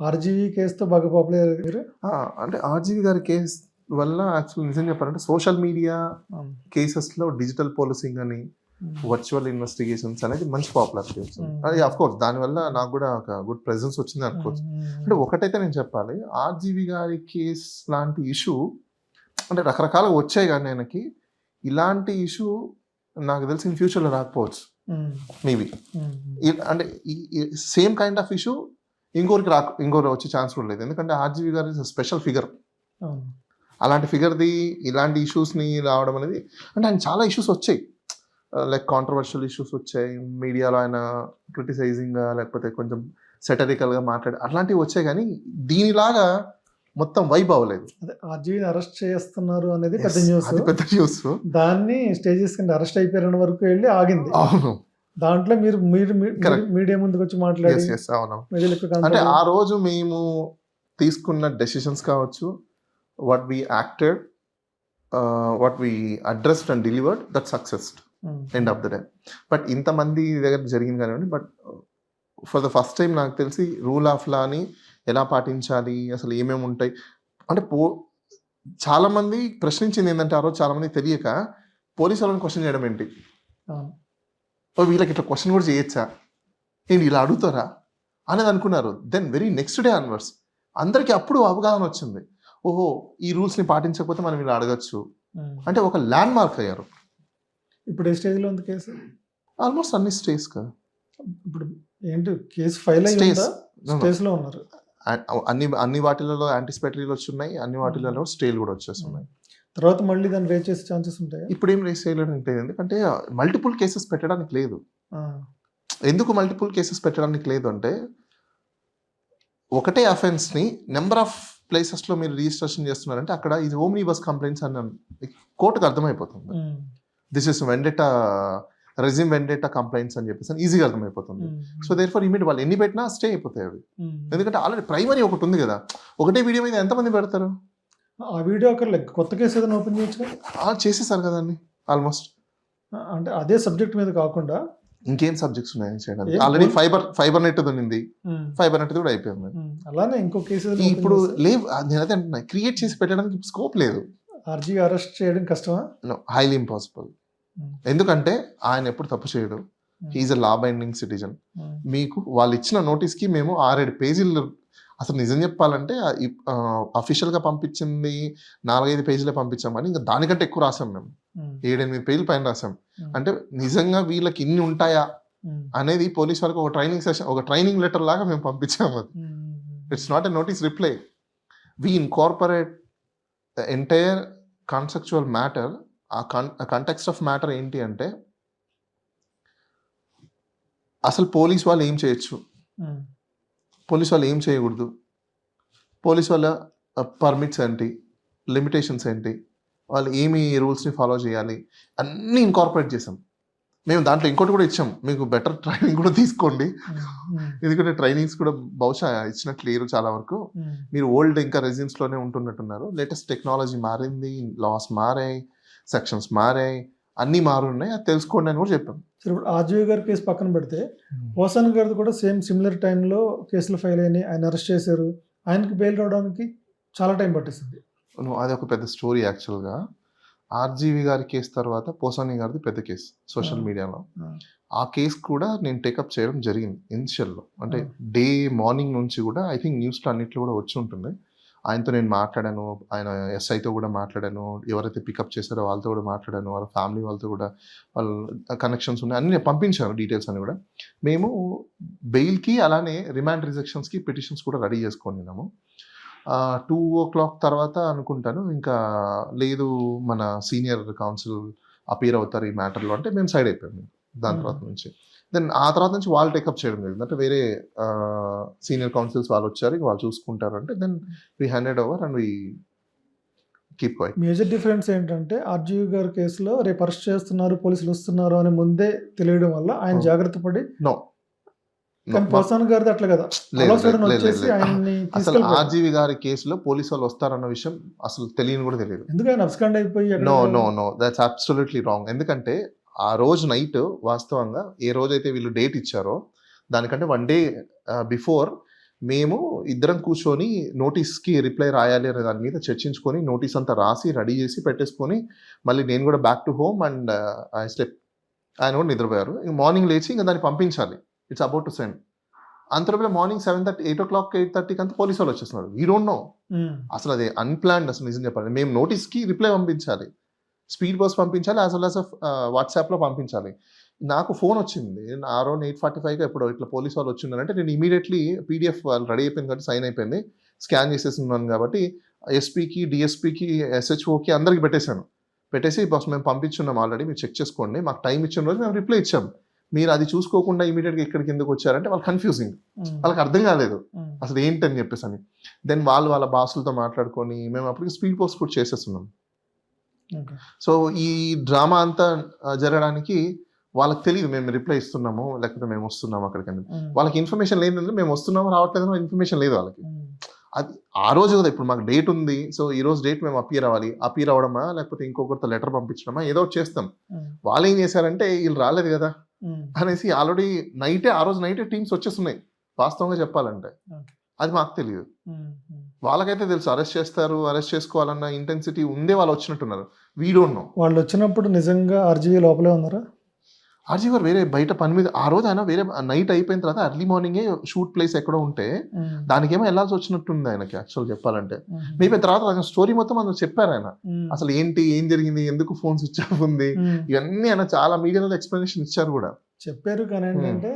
RGV కేసుతో బాగా popular అయ్యారు. ఆ, అంటే ఆర్జీవి గారి కేసు వల్ల యాక్చువల్ నిజం చెప్పాలంటే సోషల్ మీడియా కేసెస్లో డిజిటల్ పోలీసింగ్ అని వర్చువల్ ఇన్వెస్టిగేషన్స్ అనేది మంచి పాపులారిటీ వచ్చింది. అది అఫ్ కోర్స్ దానివల్ల నాకు కూడా ఒక గుడ్ ప్రెజెన్స్ వచ్చింది అనుకోవచ్చు. అంటే ఒకటైతే నేను చెప్పాలి ఆర్జీవి గారి కేస్ లాంటి ఇష్యూ అంటే రకరకాలుగా వచ్చాయి కానీ ఆయనకి ఇలాంటి ఇష్యూ నాకు తెలిసి ఇన్ ఫ్యూచర్లో రాకపోవచ్చు. మేబీ అంటే సేమ్ కైండ్ ఆఫ్ ఇష్యూ ఇంకోరికి రా ఇంకోరు వచ్చే ఛాన్స్ కూడా లేదు. ఎందుకంటే ఆర్జీవి గారు ఇస్ స్పెషల్ ఫిగర్ అలాంటి ఫిగర్ది ఇలాంటి ఇష్యూస్ని రావడం అనేది అంటే ఆయన చాలా ఇష్యూస్ వచ్చాయి. లైక్ కాంట్రవర్షియల్ ఇష్యూస్ వచ్చాయి. మీడియాలో ఆయన క్రిటిసైజింగ్ లేకపోతే కొంచెం సెటరికల్గా మాట్లాడి అట్లాంటివి వచ్చాయి కానీ దీనిలాగా మొత్తం వైబ్ అవ్వలేదు. అదే ఆర్జీవీని అరెస్ట్ చేస్తున్నారు అనేది పెద్ద న్యూస్ పెద్ద న్యూస్ దాన్ని స్టేజెస్ కింద అరెస్ట్ అయిపోయిన వరకు వెళ్ళి ఆగింది. అవును. దాంట్లో మీరు మీరు. మీడియా ముందుకు వచ్చి మాట్లాడి ఎస్ ఎస్ అవును. ప్రజలకు అంటే ఆ రోజు మేము తీసుకున్న డెసిషన్స్ కావచ్చు what we acted what we addressed and delivered that success end of the day but ఇంతమంది దగ్గర జరిగింది కానివ్వండి but for the first time నాకు తెలిసి రూల్ ఆఫ్ లాని ఎలా పాటించాలి అసలు ఏమేమి ఉంటాయి? అంటే పో చాలా మంది ప్రశ్నించింది ఏంటంటే ఆ రోజు చాలా మంది తెలియక పోలీసు వాళ్ళని క్వశ్చన్ చేయడం ఏంటి? వీళ్ళకి ఇట్లా క్వశ్చన్ కూడా చేయొచ్చా? ఏంటి ఇలా అడుగుతారా? అనేది అనుకున్నారు. Then very next day answers అందరికీ అప్పుడు అవగాహన వచ్చింది. ఓహో ఈ రూల్స్ని పాటించకపోతే మనం ఇలా అడగచ్చు. ఉమ్. అంటే ఒక ల్యాండ్ మార్క్ అయ్యారు. ఇప్పుడు ఏ స్టేజ్లో ఉంది కేసు? ఆల్మోస్ట్ అన్ని స్టేస్ కదా ఇప్పుడు ఏంటి? Case file Stays. అయ్యిందా No, no. స్టేజ్లో ఉన్నారు. అన్ని అన్ని వాటిలలో యాంటిసిపేటరీలు వచ్చున్నాయి అన్ని వాటిలలో స్టేలు కూడా వచ్చేస్తున్నాయి. తర్వాత మళ్ళీ దాన్ని రేట్ చేసే ఛాన్సెస్ ఉంటాయా? ఇప్పుడు ఏం రేస్ చేయలేదు అంటే ఎందుకంటే మల్టిపుల్ కేసెస్ పెట్టడానికి లేదు. ఎందుకు మల్టిపుల్ కేసెస్ పెట్టడానికి లేదు అంటే ఒకటే అఫెన్స్ని నెంబర్ ఆఫ్ ప్లేసెస్లో మీరు రిజిస్ట్రేషన్ చేస్తున్నారంటే అక్కడ ఇది ఓమ్నీ బస్ కంప్లైంట్స్ అని కోర్టుకు అర్థమైపోతుంది. This is vendetta resume vendetta complaints అని చెప్పేసి ఈజీగా అర్థమైపోతుంది. సో దేర్ ఫర్ ఇమీడియట్ వాళ్ళు ఎన్ని పెట్టినా స్టే అయిపోతాయి అవి. ఎందుకంటే ఆల్రెడీ ప్రైమరీ ఒకటి ఉంది కదా. ఒకటే వీడియో మీద ఎంతమంది పెడతారు? ఆ వీడియో లెక్క కొత్త కేసు ఏదైనా ఓపెన్ చేయొచ్చు ఆ, చేసేసారు కదండి ఆల్మోస్ట్. అంటే అదే సబ్జెక్ట్ మీద కాకుండా ఇంకేం సబ్జెక్ట్స్ ఉన్నాయి చేయడానికి ఆల్రెడీ ఫైబర్ ఫైబర్ నెట్ ఉంది ఫైబర్ నెట్ కూడా అయిపోయింది. అలానే ఇంకో కేసు ఇప్పుడు లేవు. నేను అదే అంటున్నా క్రియేట్ చేసి పెట్టడానికి స్కోప్ లేదు. ఆర్జీ అరెస్ట్ చేయడం కష్టమా? Highly impossible. ఎందుకంటే ఆయన ఎప్పుడు తప్పు చేయడు. He's a law binding citizen మీకు వాళ్ళు ఇచ్చిన నోటీస్కి మేము ఆరేడు పేజీలు అసలు నిజం చెప్పాలంటే అఫీషియల్గా పంపించింది నాలుగైదు పేజీలే పంపించామని ఇంకా దానికంటే ఎక్కువ రాసాం మేము. ఏడెనిమిది పేజీలు పైన రాసాం. అంటే నిజంగా వీళ్ళకి ఇన్ని ఉంటాయా అనేది పోలీస్ వాళ్ళకి ఒక ట్రైనింగ్ సెషన్ ఒక ట్రైనింగ్ లెటర్ లాగా మేము పంపించాము అది. It's not a notice reply we incorporate the entire conceptual matter ఆ కన్ కంటెక్స్ట్ ఆఫ్ మ్యాటర్ ఏంటి అంటే అసలు పోలీస్ వాళ్ళు ఏం చేయొచ్చు? పోలీస్ వాళ్ళు ఏం చేయకూడదు. పోలీస్ వాళ్ళ పర్మిట్స్ ఏంటి? లిమిటేషన్స్ ఏంటి? వాళ్ళు ఏమి రూల్స్ని ఫాలో చేయాలి? అన్నీ ఇన్కార్పొరేట్ చేసాం మేము దాంట్లో ఇంకోటి కూడా ఇచ్చాం. మీకు బెటర్ ట్రైనింగ్ కూడా తీసుకోండి. ఎందుకంటే ట్రైనింగ్స్ కూడా బహుశా ఇచ్చినట్లు లేరు చాలా వరకు. ఉమ్, మీరు ఓల్డ్ ఇంకా రెజిన్స్లోనే ఉంటున్నట్టున్నారు. లేటెస్ట్ టెక్నాలజీ మారింది లాస్ మారాయి సెక్షన్స్ మారాయి. అన్నీ మారున్నాయి. అది తెలుసుకోండి అని కూడా చెప్పాం. సరే ఇప్పుడు ఆర్జీవి గారి కేసు పక్కన పెడితే పోసాన్ గారిది కూడా సేమ్ సిమిలర్ టైంలో కేసులు ఫైల్ అయినాయి. ఆయన అరెస్ట్ చేశారు. ఆయనకి బెయిల్ రావడానికి చాలా టైం పట్టేసింది. నువ్వు అది ఒక పెద్ద స్టోరీ యాక్చువల్గా ఆర్జీవి గారి కేసు తర్వాత పోసాని గారిది పెద్ద కేసు సోషల్. మీడియాలో. ఆ, కేసు కూడా నేను టేకప్ చేయడం జరిగింది ఇనిషియల్లో. అంటే. డే మార్నింగ్ నుంచి కూడా ఐ థింక్ న్యూస్లో అన్నిట్లో కూడా వచ్చి ఉంటుంది. ఆయనతో నేను మాట్లాడాను ఆయన ఎస్ఐతో కూడా మాట్లాడాను ఎవరైతే పికప్ చేశారో వాళ్ళతో కూడా మాట్లాడాను వాళ్ళ ఫ్యామిలీ వాళ్ళతో కూడా వాళ్ళ కనెక్షన్స్ ఉన్నాయి అన్ని నేను పంపించాను డీటెయిల్స్ అని కూడా. మేము బెయిల్కి అలానే రిమాండ్ రిజెక్షన్స్కి పిటిషన్స్ కూడా రెడీ చేసుకున్నాము టూ ఓ క్లాక్ తర్వాత అనుకుంటాను ఇంకా లేదు మన సీనియర్ కౌన్సిల్ అపీర్ అవుతారు ఈ మ్యాటర్లో అంటే మేము సైడ్ అయిపోయాము దాని. తర్వాత నుంచి. దెన్ ఆ తర్వాత నుంచి వాళ్ళు టేకప్ చేయడం జరిగింది. అంటే వేరే సీనియర్ కౌన్సిల్స్ వాళ్ళు వచ్చారు ఇంక వాళ్ళు చూసుకుంటారు అంటే then we handed over and we keep quiet major difference ఏంటంటే ఆర్జీవి గారి కేసులో రేపు అరెస్ట్ చేస్తున్నారు పోలీసులు వస్తున్నారు అని ముందే తెలియడం వల్ల ఆయన అవును. జాగ్రత్త పడి నో గారిది అట్లా కదా. అసలు. ఆర్జీవి గారి కేసులో పోలీసు వాళ్ళు వస్తారన్న విషయం అసలు తెలియని కూడా తెలియదు. ఎందుకు ఆయన అబ్స్కాండ్ అయిపోయి no no no that's absolutely wrong ఎందుకంటే ఆ రోజు నైట్ వాస్తవంగా ఏ రోజైతే వీళ్ళు డేట్ ఇచ్చారో దానికంటే వన్ డే బిఫోర్ మేము ఇద్దరం కూర్చొని నోటీస్కి రిప్లై రాయాలి అనే దాని మీద చర్చించుకొని నోటీస్ అంతా రాసి రెడీ చేసి పెట్టేసుకొని మళ్ళీ నేను కూడా back to home and I step ఆయన కూడా నిద్రపోయారు. ఇంక మార్నింగ్ లేచి ఇంకా దాన్ని పంపించాలి. It's about to send అంతలోపల morning seven thirty eight o'clock eight థర్టీకి అంతా పోలీసు వాళ్ళు వచ్చేస్తున్నారు వీ డోంట్ నో అసలు అది అన్ప్లాన్డ్ అసలు నిజం చెప్పాలి మేము నోటీస్కి రిప్లై పంపించాలి. స్పీడ్ బస్ పంపించాలి యాజ్ వెల్ యాజ్ వాట్సాప్లో పంపించాలి. నాకు ఫోన్ వచ్చింది అరౌండ్ ఎయిట్ ఫార్టీ ఫైవ్గా ఇప్పుడు ఇట్లా పోలీస్ వాళ్ళు వచ్చిందంటే నేను ఇమీడియట్లీ పీడిఎఫ్ వాళ్ళు రెడీ అయిపోయింది కాబట్టి సైన్ అయిపోయింది స్కాన్ చేసేస్తున్నాను కాబట్టి ఎస్పీకి డిఎస్పీకి ఎస్హెచ్ఓకి అందరికి పెట్టేశాను. పెట్టేసి బస్ మేము పంపించున్నాం ఆల్రెడీ మీరు చెక్ చేసుకోండి మాకు టైం ఇచ్చిన రోజు మేము రిప్లై ఇచ్చాం. మీరు అది చూసుకోకుండా ఇమీడియట్గా ఇక్కడికి ఎందుకు వచ్చారంటే వాళ్ళు కన్ఫ్యూజింగ్. వాళ్ళకి అర్థం కాలేదు. అసలు ఏంటి అని చెప్పేసి అని. దెన్ వాళ్ళు వాళ్ళ బాసులతో మాట్లాడుకొని మేము అప్పటికి స్పీడ్ పోస్ట్ కూడా చేసేస్తున్నాం. సో ఈ డ్రామా అంతా జరగడానికి వాళ్ళకి తెలియదు మేము రిప్లై ఇస్తున్నాము లేకపోతే మేము వస్తున్నాము అక్కడికి అని. ఉమ్, వాళ్ళకి ఇన్ఫర్మేషన్ లేదంటే మేము వస్తున్నాము రావట్లేదని ఇన్ఫర్మేషన్ లేదు వాళ్ళకి. అది ఆ రోజు కదా ఇప్పుడు మాకు డేట్ ఉంది. సో ఈ రోజు డేట్ మేము అపియర్ అవ్వాలి. అపియర్ అవ్వడమా లేకపోతే ఇంకొకరితో లెటర్ పంపించడమా ఏదో చేస్తాం. వాళ్ళు ఏం చేశారంటే వీళ్ళు రాలేదు కదా అనేసి ఆల్రెడీ నైటే ఆ రోజు నైటే టీమ్స్ వచ్చేస్తున్నాయి వాస్తవంగా చెప్పాలంటే. అది మాకు తెలియదు. వాళ్ళకైతే తెలుసు అరెస్ట్ చేస్తారు అరెస్ట్ చేసుకోవాలన్న ఇంటెన్సిటీ ఉందే వాళ్ళు వచ్చినట్టున్నారు. వీ డోంట్ నో వాళ్ళు వచ్చినప్పుడు నిజంగా ఆర్జీవీ లోపలే ఉన్నారా? ఆర్జీ గారు వేరే బయట పని మీద ఆ రోజు ఆయన వేరే నైట్ అయిపోయిన తర్వాత ఎర్లీ మార్నింగే షూట్ ప్లేస్ ఎక్కడో ఉంటే దానికేమో వెళ్ళాల్సి వచ్చినట్టుంది ఆయనకి యాక్చువల్ చెప్పాలంటే. మేబీ తర్వాత స్టోరీ మొత్తం అందులో చెప్పారు ఆయన. అసలు ఏంటి ఏం జరిగింది ఎందుకు ఫోన్ స్విచ్ ఆఫ్ ఉంది. ఇవన్నీ ఆయన చాలా మీడియాలో ఎక్స్ప్లెనేషన్ ఇచ్చారు కూడా. చెప్పారు కానీ ఏంటంటే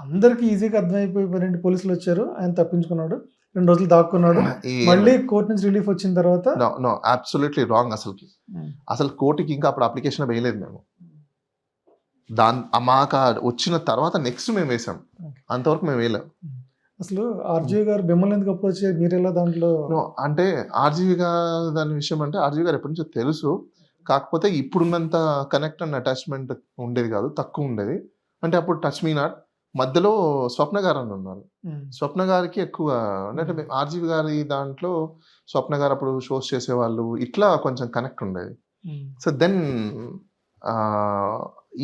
అందరికి ఈజీగా అర్థమైపోయిపోయిన పోలీసులు వచ్చారు. ఆయన తప్పించుకున్నాడు. రెండు రోజులు దాక్కున్నాడు. మళ్ళీ కోర్టు నుంచి రిలీఫ్ వచ్చిన తర్వాత నో అబ్సల్యూట్లీ రాంగ్ అసలుకి. ఉమ్, అసలు కోర్టుకి ఇంకా అప్పుడు అప్లికేషన్ వేయలేదు మేము. దాని మాకు వచ్చిన తర్వాత నెక్స్ట్ మేము వేసాం. అంతవరకు మేము వేయలేం. అసలు ఆర్జీవీ గారు మిమ్మల్ని ఎందుకు అప్రోచ్ మీరు ఎలా దాంట్లో అంటే ఆర్జీవి గారు దాని విషయం అంటే ఆర్జీవి గారు ఎప్పటి నుంచో తెలుసు. కాకపోతే ఇప్పుడున్నంత కనెక్ట్ అండ్ అటాచ్మెంట్ ఉండేది కాదు తక్కువ ఉండేది. అంటే అప్పుడు టచ్ మీ నాట్ మధ్యలో స్వప్న గారు అని ఉన్నారు స్వప్న గారికి ఎక్కువ అంటే మేము ఆర్జీవి గారి దాంట్లో స్వప్న గారు అప్పుడు షోస్ చేసేవాళ్ళు ఇట్లా కొంచెం కనెక్ట్ ఉండేది. సో దెన్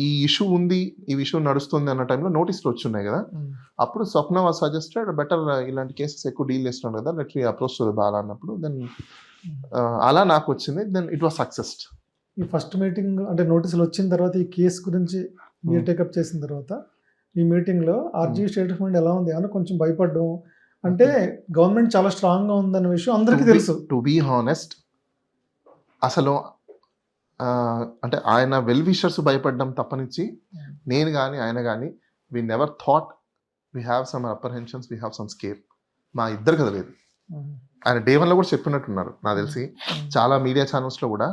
ఈ ఇష్యూ ఉంది ఈ ఇష్యూ నడుస్తుంది అన్న టైంలో నోటీసులు వచ్చున్నాయి కదా. అప్పుడు స్వప్న వాజ్ సజెస్టెడ్ బెటర్ ఇలాంటి కేసెస్ ఎక్కువ డీల్ చేస్తున్నాడు కదా లెట్ అప్రోచ్ బాలా అన్నప్పుడు దెన్ అలా నాకు వచ్చింది దెన్ ఇట్ వాస్ సక్సెస్ ఈ ఫస్ట్ మీటింగ్ అంటే నోటీసులు వచ్చిన తర్వాత ఈ కేసు గురించి మీరు. టేకప్ చేసిన తర్వాత ఈ మీటింగ్లో ఆర్జీవీ స్టేట్మెంట్ ఎలా ఉంది అని కొంచెం భయపడ్డం. అంటే గవర్నమెంట్ చాలా స్ట్రాంగ్గా ఉందన్న విషయం అందరికీ తెలుసు. టు బీ హానెస్ట్ అసలు అంటే ఆయన వెల్ విషర్స్ భయపడడం తప్పనిచ్చి. నేను కానీ ఆయన కానీ we never thought we have some apprehensions we have some scope మా ఇద్దరు కదలేదు ఆయన డే వన్లో కూడా చెప్పినట్టున్నారు నాకు తెలిసి. చాలా మీడియా ఛానల్స్లో కూడా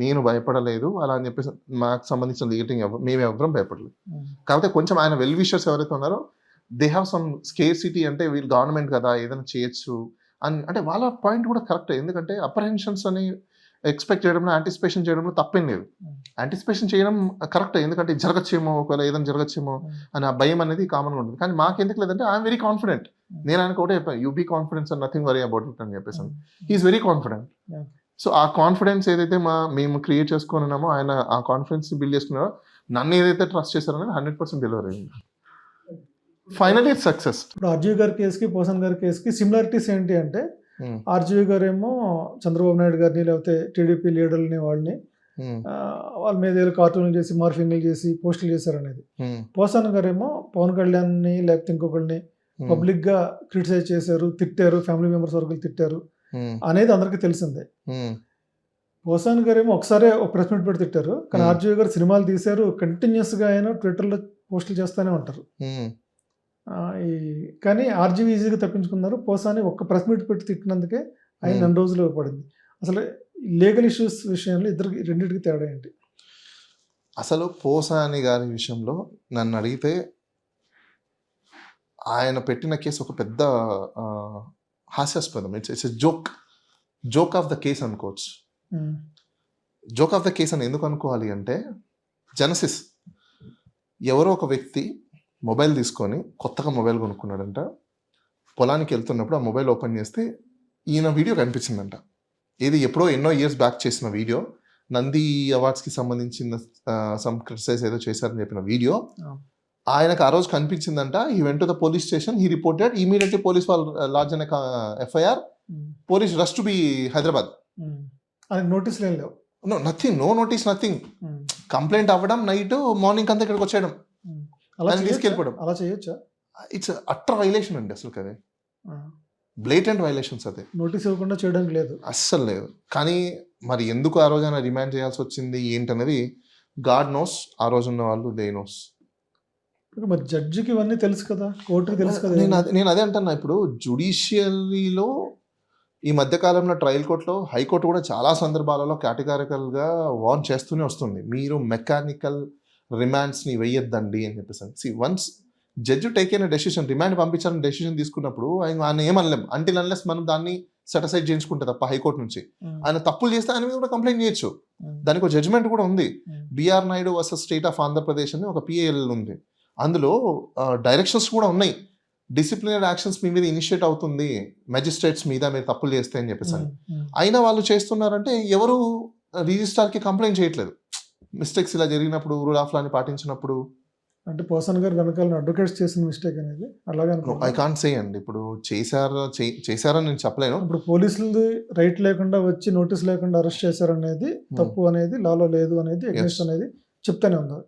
నేను భయపడలేదు అలా అని చెప్పేసి మాకు సంబంధించిన లీటింగ్ మేము ఎవరం భయపడలేదు. కాకపోతే కొంచెం ఆయన వెల్ విషర్స్ ఎవరైతే ఉన్నారో they have some scare city అంటే వీళ్ళు గవర్నమెంట్ కదా ఏదైనా చేయొచ్చు అని అంటే వాళ్ళ పాయింట్ కూడా కరెక్ట్. ఎందుకంటే అప్రహెన్షన్స్ అని ఎక్స్పెక్ట్ చేయడంలో యాంటిసిపేషన్ చేయడంలో తప్పేం లేదు. Hmm. యాంటిసిపేషన్ చేయడం కరెక్ట్ ఎందుకంటే జరగచ్చేమో ఒకవేళ ఏదైనా జరగచ్చేమో ఉమ్, అని ఆ భయం అనేది కామన్గా ఉంటుంది. కానీ మాకెందుకు లేదంటే ఐఎమ్ వెరీ కాన్ఫిడెంట్. నేను ఆయనకు ఒకటే చెప్పాను you be confidence and nothing worry about it అని చెప్పేసి he is very confident. So ఆ కాన్ఫిడెన్స్ ఏదైతే మా మేము క్రియేట్ చేసుకొని ఉన్నామో ఆయన ఆ కాన్ఫిడెన్స్ బిల్డ్ చేసుకున్నారో నన్ను ఏదైతే ట్రస్ట్ చేశారనేది హండ్రెడ్ పర్సెంట్ డెలివరీ అయింది ఫైనల్ ఇట్ సక్సెస్ ఇప్పుడు ఆర్జీవీ గారి కేసుకి పోసన్ గారి కేసుకి సిమిలారిటీస్ ఏంటి అంటే Hmm. ఆర్జీవీ గారు ఏమో చంద్రబాబు నాయుడు గారిని లేకపోతే టీడీపీ లీడర్ని వాళ్ళని వాళ్ళ మీద ఏదో కార్టూన్లు చేసి మార్ఫింగ్లు చేసి పోస్టులు చేశారు అనేది పోసాన్ గారేమో పవన్ కళ్యాణ్ని లేకపోతే ఇంకొకరిని పబ్లిక్గా క్రిటిసైజ్ చేశారు తిట్టారు ఫ్యామిలీ మెంబర్స్ వరకు తిట్టారు అనేది అందరికీ తెలిసిందే. పోసాన్ గారేమో ఒకసారి ఒక ప్రెస్ మీట్ పెట్టి తిట్టారు కానీ. ఆర్జీవీ గారు సినిమాలు తీశారు కంటిన్యూస్గా ఆయన ట్విట్టర్లో పోస్టులు చేస్తూనే ఉంటారు. ఈ కానీ ఆర్జీవీ ఈజీగా తప్పించుకున్నారు. పోసాని ఒక్క ప్రెస్ మీట్ పెట్టి తిట్టినందుకే ఆయన Hmm. రెండు రోజులు పడింది. అసలు లీగల్ ఇష్యూస్ విషయంలో ఇద్దరికి రెండింటికి తేడా ఏంటి? అసలు పోసాని గారి విషయంలో నన్ను అడిగితే ఆయన పెట్టిన కేసు ఒక పెద్ద హాస్యాస్పదం. It's it's joke joke of the case అనుకోవచ్చు. జోక్ ఆఫ్ ద కేస్ అని ఎందుకు అనుకోవాలి అంటే జనసిస్ ఎవరో ఒక వ్యక్తి మొబైల్ తీసుకొని కొత్తగా మొబైల్ కొనుక్కున్నాడంట. పొలానికి వెళ్తున్నప్పుడు ఆ మొబైల్ ఓపెన్ చేస్తే ఈయన వీడియో కనిపించిందంట. ఇది ఎప్పుడో ఎన్నో ఇయర్స్ బ్యాక్ చేసిన వీడియో. నంది అవార్డ్స్కి సంబంధించిన సమ్ క్రిటిసైజ్ ఏదో చేశారని చెప్పిన వీడియో. ఆయనకు ఆ రోజు కనిపించిందంట ఈ వెంట the police station he reported immediately police వాళ్ళు లాడ్జ్ అనే FIR police rush to be Hyderabad. లేవు. No nothing no notice nothing. Complaint అవ్వడం నైట్ మార్నింగ్ అంతా ఇక్కడికి వచ్చేయడం. అలా? తీసుకెళ్ళిపోవడం. అలా చేయొచ్చా? ఇట్స్ అట్టర్ వైలేషన్ అండి అసలు కదే బ్లేటెంట్ వైలేషన్స్ అదే. నోటీస్ ఇవ్వకుండా చేయడానికి లేదు. అస్సలు లేదు. కానీ మరి ఎందుకు ఆ రోజైనా రిమాండ్ చేయాల్సి వచ్చింది ఏంటనేది గాడ్ నోస్ ఆ రోజు ఉన్న వాళ్ళు దే నోస్. మరి జడ్జికి ఇవన్నీ తెలుసు కదా? కోర్టుకి తెలుసు కదా నేను అదే నేను అదే అంటున్నా. ఇప్పుడు జుడిషియరీలో ఈ మధ్య కాలంలో ట్రయల్ కోర్టులో హైకోర్టు కూడా చాలా సందర్భాలలో కేటగారికల్గా వార్న్ చేస్తూనే వస్తుంది. మీరు మెకానికల్ రిమాండ్స్ని వేయొద్దండి అని చెప్పేసి సి వన్స్ జడ్జ్ టేక్ అయిన డెసిషన్ రిమాండ్ పంపించాలని డెసిషన్ తీసుకున్నప్పుడు ఆయన ఆయన ఏమనలేం అంటిల్ అన్లెస్ మనం దాన్ని సెటిసైడ్ చేయించుకుంటే తప్ప హైకోర్టు నుంచి ఉమ్. ఆయన తప్పులు చేస్తే ఆయన మీద కూడా కంప్లైంట్ చేయొచ్చు ఉమ్. దానికి ఒక జడ్జ్మెంట్ కూడా ఉంది. BR Naidu versus state of Andhra Pradesh అని ఒక పిఏఎల్ ఉంది అందులో డైరెక్షన్స్ కూడా ఉన్నాయి డిసిప్లినరీ యాక్షన్స్ మీ మీద ఇనిషియేట్ అవుతుంది మెజిస్ట్రేట్స్ మీద మీరు తప్పులు చేస్తే అని చెప్పేసి. ఉమ్. అయినా వాళ్ళు చేస్తున్నారంటే ఎవరు రిజిస్ట్రార్కి కంప్లైంట్ చేయట్లేదు మిస్టేక్స్ ఇలా జరిగినప్పుడు రూల్ ఆఫ్ లాని పాటించినప్పుడు. అంటే పోసన్ గారు వెనకాల అడ్వకేట్స్ చేసిన మిస్టేక్ అనేది అలాగే ఐ కాంట్ సే అండి. ఇప్పుడు చేశారా చేశారని నేను చెప్పలేను. ఇప్పుడు పోలీసులు రైట్ లేకుండా వచ్చి నోటీస్ లేకుండా అరెస్ట్ చేశారనేది తప్పు అనేది లాలో లేదు అనేది ఎగ్నెస్ట్ అనేది చెప్తానే ఉన్నారు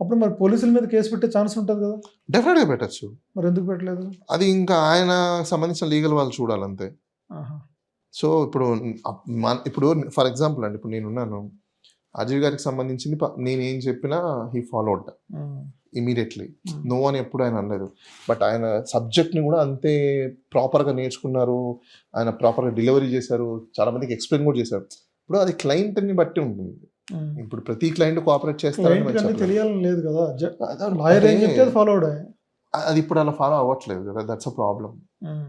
అప్పుడు మరి పోలీసుల మీద కేసు పెట్టే ఛాన్స్ ఉంటుంది కదా? డెఫినెట్గా పెట్టచ్చు. మరి ఎందుకు పెట్టలేదు? అది ఇంకా ఆయన సంబంధించిన లీగల్ వాళ్ళు చూడాలంతే. సో ఇప్పుడు ఇప్పుడు ఫర్ ఎగ్జాంపుల్ అండి ఇప్పుడు నేనున్నాను. అజయ్ గారికి సంబంధించింది నేను ఏం చెప్పినా హీ ఫాలోడ్. ఇమీడియట్లీ. నో అని ఎప్పుడు ఆయన అనలేదు. బట్ ఆయన సబ్జెక్ట్ని కూడా అంతే ప్రాపర్గా నేర్చుకున్నారు. ఆయన ప్రాపర్గా డెలివరీ చేశారు. చాలా మందికి ఎక్స్ప్లెయిన్ కూడా చేశారు. ఇప్పుడు అది క్లయింట్ని బట్టి ఉంటుంది. ఇప్పుడు ప్రతి క్లయింట్ కోఆపరేట్ చెప్పలేం. తెలియాలని లేదు కదా. అదే- లాయర్ ఏం చెప్తే అది ఫాలో అవడే. అది ఇప్పుడు అలా ఫాలో అవ్వట్లేదు కదా. That's a problem.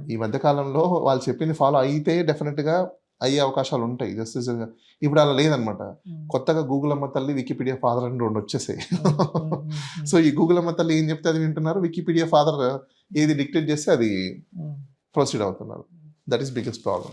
ఈ మధ్య కాలంలో వాళ్ళు చెప్పింది ఫాలో అయితే డెఫినెట్గా అయ్యే అవకాశాలు ఉంటాయి. జస్ట్ ఇప్పుడు అలా లేదనమాట. కొత్తగా గూగుల్ అమ్మ తల్లి వికీపీడియా ఫాదర్ అని రెండు వచ్చేసాయి. సో ఈ గూగుల్ అమ్మ తల్లి ఏం చెప్తే అది వింటున్నారు? వికీపీడియా ఫాదర్ ఏది డిక్టేట్ చేస్తే అది. ప్రొసీడ్ అవుతున్నారు. That is biggest problem